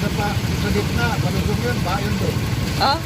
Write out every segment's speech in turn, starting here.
Sa, pa, sa gitna, malusog yun, bayan doon. Ah?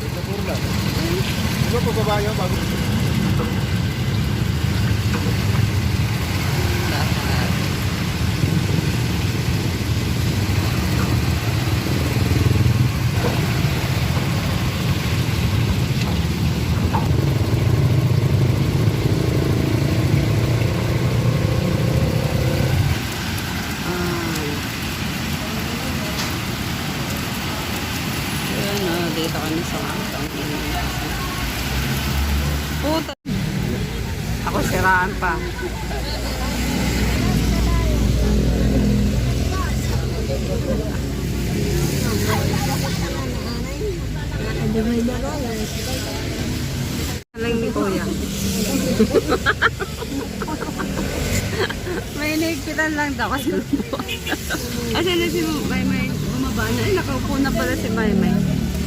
Sa burla. Diba pa babayo bago Alang ni Kuya. may nigpitan lang daw kasi kasi na si May May bumaba na. Ay, nakaupo na pala si May May.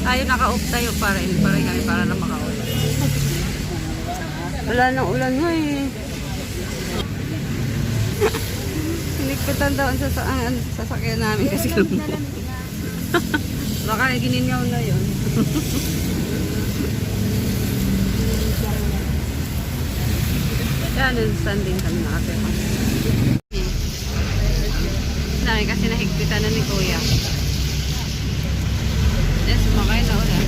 Tayo nakaup tayo pa rin. Para kami para na makauwi. Wala nang ulan mo eh. Sinigpitan daw ang sasa ang sasakyan namin kasi Baka giningaw na yun. Yan, standing kami nakatira. Dami kasi nahigpitan na ni Kuya. Yes, sumakay na ulit.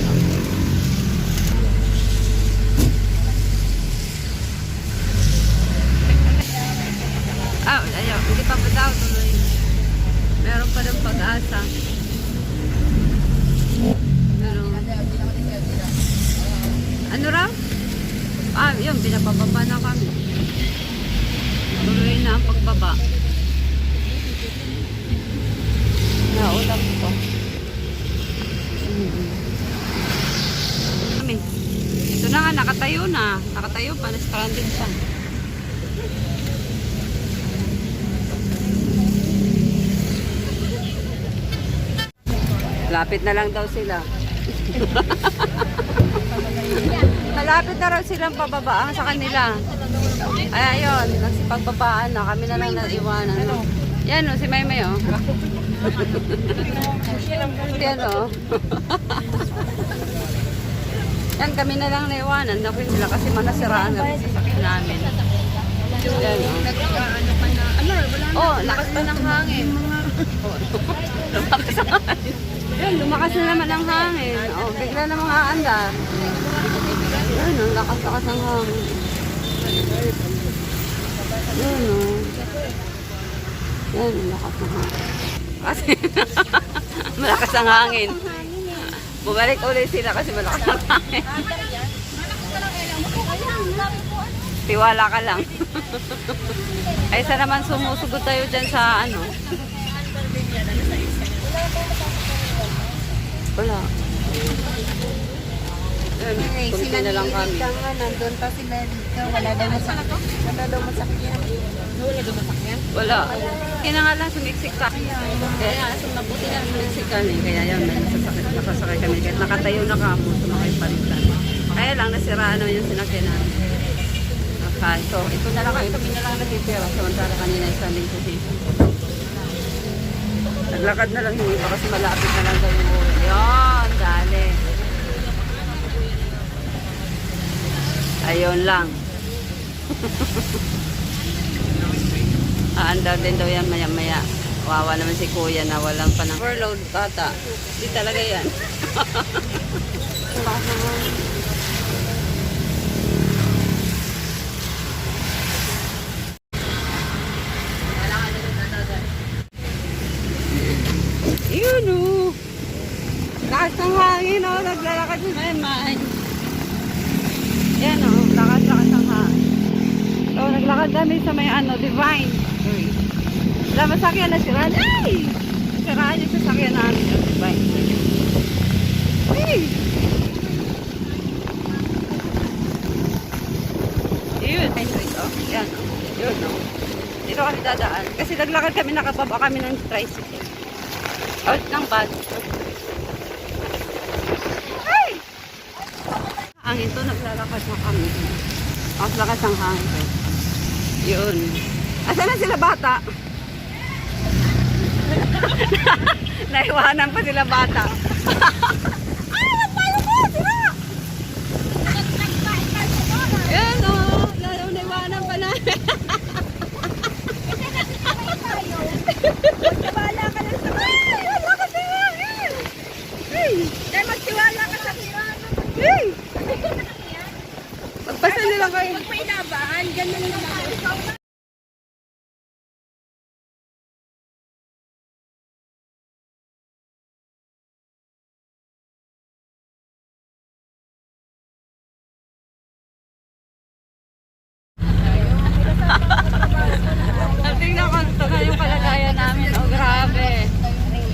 Pagbaba. Naulam ko. Mm-mm. Kami. Ito na nga, nakatayo na. Nakatayo pa, na-stranded siya. Lapit na lang daw sila. Malapit na raw silang pababaan sa kanila. Ay, ayun, nagsipagbabaan na. Kami na lang naiwanan. No? Yan o, si Maymay o. Yan o. Yan, kami na lang naiwanan. Naku sila kasi manasiraan na sa sakit namin. Yan o. Oh, lakas pa ng hangin. Oh, lumakas ang hangin. Yan, lumakas na naman ang hangin. Oh, bigla na mga aandar. Yan, ang lakas-lakas ang hangin. Yan, oh. Yan, ang lakas ng hangin. Kasi, malakas ang hangin. Bumalik ulit sila kasi malakas ang hangin. Tiwala ka lang. Ay, sa naman sumusugod tayo dyan sa ano. Wala. Yan, kumiti na lang kami. nga, nandun pa sila dito. Wala daw masakit. Wala daw masakyan. Wala daw masakyan? Wala. Kaya na nga lang sumiksik ka. Kaya nga, sumabuti na sumiksik kami. Kaya yan, nasasakit, nakasakay kami. Kahit nakatayo na kamo, sumakay pa rin kami. Kaya lang, nasiraan naman yung sinakyan namin. Okay, so ito na lang kami. Na lang natitira. Samantala kanina yung standing position. Naglakad na lang yung iba kasi malapit na lang daw yung. Yun, dali. Ayun lang. Aandar din daw yan maya-maya. Wawa naman si kuya na walang pa ng overload bata. Di talaga yan. Yun o. Lakas ng hangin o. Naglalakad si Maymay. Yan o. Lakas-lakas ng hangin. So, naglakad kami sa may ano, Divine. Uy. Wala masakyan na sira. Ay! Siraan yung sasakyan namin sa Divine. Uy! Yun. Ay, ito. Yan o. Yun o. Dito kami dadaan. Kasi naglakad kami, nakababa kami ng tricycle. Out ng bus. Ay! Hangin to, naglalakad na kami. Ang lakas ng hangin ko. Yun. Asa na sila bata? Naiwanan pa sila bata. Ay, nagpalo ko sila! sakay. Pag may laban, ganun naman. Tingnan ko ito na yung kalagayan namin. Oh, grabe.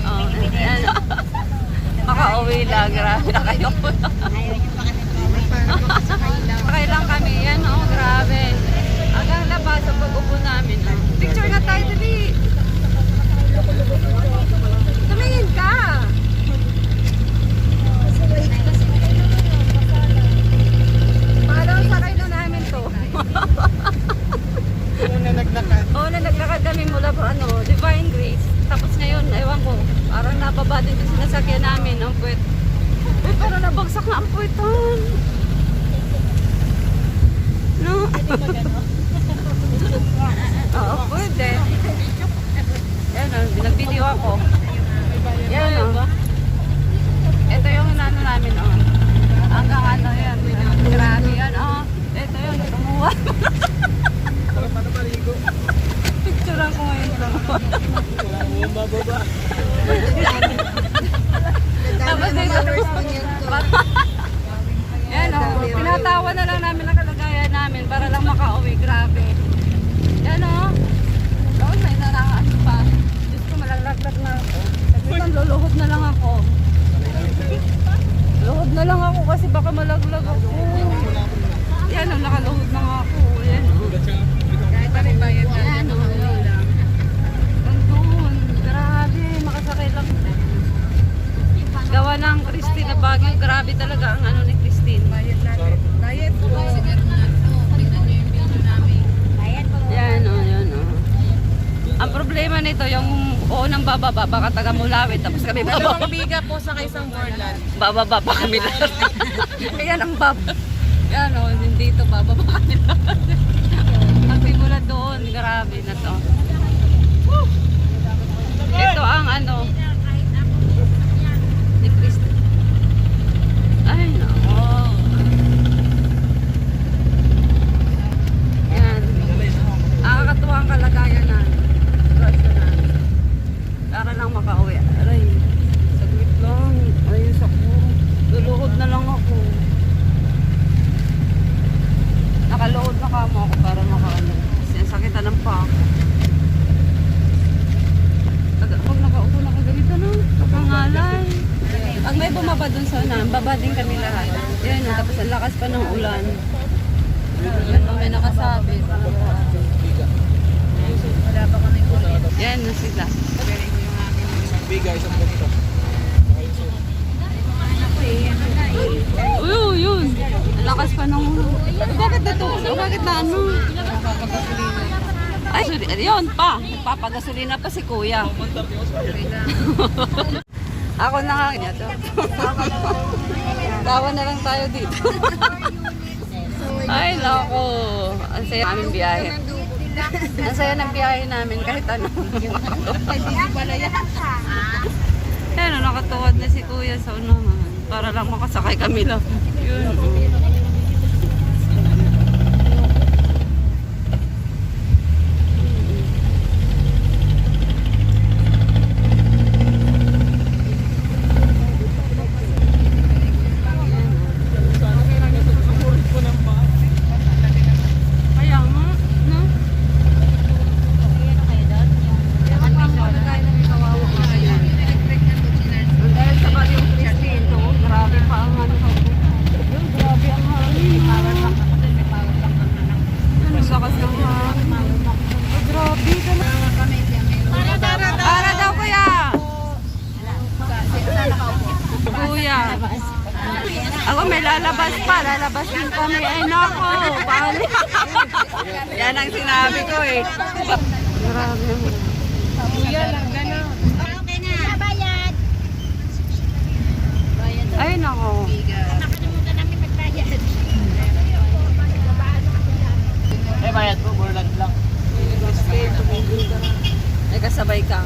Oh, ayan. Grabe na kayo. Sakay lang kami. Yan, oh, grabe. Hanggang labas sa pag-upo namin. Oh. Picture na tayo, dali. Tumingin ka. Parang sakay na namin to. Oo, na naglakad kami mula pa ano, Divine Grace. Tapos ngayon, ewan ko, parang nababa din sa sinasakyan namin ang puwet. Parang nabagsak na ang puwetan. No? Oo, pwede. Yan o, binag-video ako. Yan o. Ito yung ano namin o. Hanggang ano yan. Grabe yan o. Ito yung tumuwa. Picturean ko ngayon ito. Tapos dito. Yan o. Tinatawa na lang namin ang kalagayan namin para lang makauwi. Grabe. Yan o. Tapos may naraan pa. Diyos ko malalaglag na ako. Saglitan luluhod na lang ako. Luhod na lang ako kasi baka malaglag ako. Yan o. Nakaluhod na nga ako. Yan. Kahit pa rin bayad na. Yan. Nandun. Grabe. Makasakay lang. Gawa ng Christine na Baguio. Grabe talaga ang ano ni Christine. Bayad natin. Bayad po. Sigar na ito. Tingnan niyo yung video namin. Bayad po. Yan o, yan o. Ang problema nito, yung unang bababa, baka taga Mulawit, tapos kami bababa. Dalawang biga po sa kaisang Borland. Bababa pa kami lahat. Ayan ang bab. Yan o, hindi ito bababa kami lahat. Ang simula doon, grabe na to. Ito ang ano, ni Christy. Ay, nako. Yan. Nakakatuwa ang kalagayan na. Sitwasyon na. Para lang makauwi. Aray, saglit lang. Ayos ako. Luluhod na lang ako. Nakaluhod na kamo ako para makaano. Sinasakitan ng pa ako. Taga, pag nakaupo na ganito no, pakangalay. Bumaba dun sa unahan, baba din kami lahat. No, tapos ang lakas pa ng ulan. Yan pa may nakasabi. Wala pa kami ulit. Yan na sila. Uy, uy, yun. Ang lakas pa ng... Bakit ito? Bakit na ano? Ay. Yun pa. Nagpapagasolina pa si kuya. Ako na nga niya to. Tawa na lang tayo dito. Ay, lako. Ang saya namin biyahe. Ang saya ng biyahe namin kahit ano. Ayan, oh, nakatuwad na si kuya sa unahan. Para lang makasakay kami lang. Yun. oh. Kaya nga, no? Dahil sa Bagyong Christine, to, grabe pa ang ano. Yun, grabe ang hangin. Yun, ang lakas ng hangin. Ay, grabe ka na. Para daw, kuya. Kuya. Ako may lalabas pa, lalabas din kami. Ay nako, bali. Yan ang sinabi ko eh. Grabe. Kuya lang, gano'n. Okay na. Bayad. Ay nako. Nakalimutan namin magbayad. Eh, bayad po, Borland lang. Ay kasabay ka.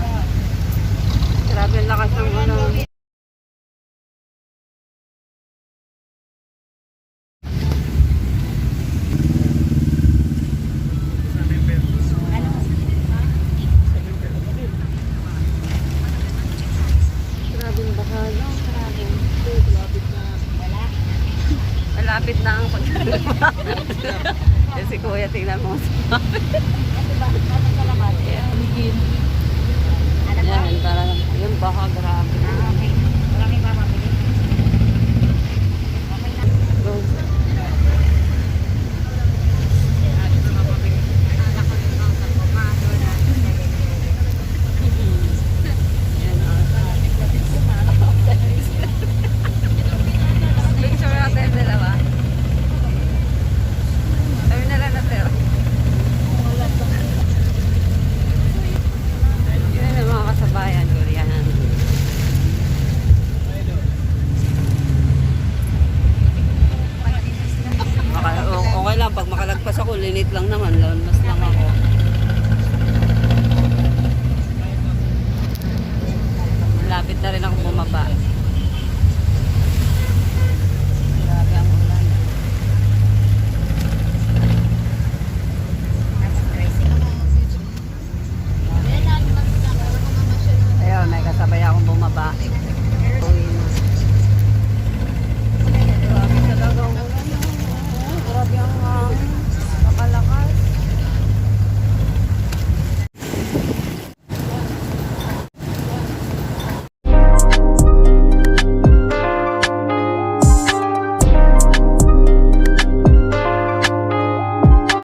Grabe lakas ng ano. Malapit na ang pagkalamat. Kasi kuya, tingnan mo. Sa Yan, parang yung baka grabe. lang, pag makalagpas ako, linit lang naman, lonlas lang ako. Malapit na rin ako bumaba.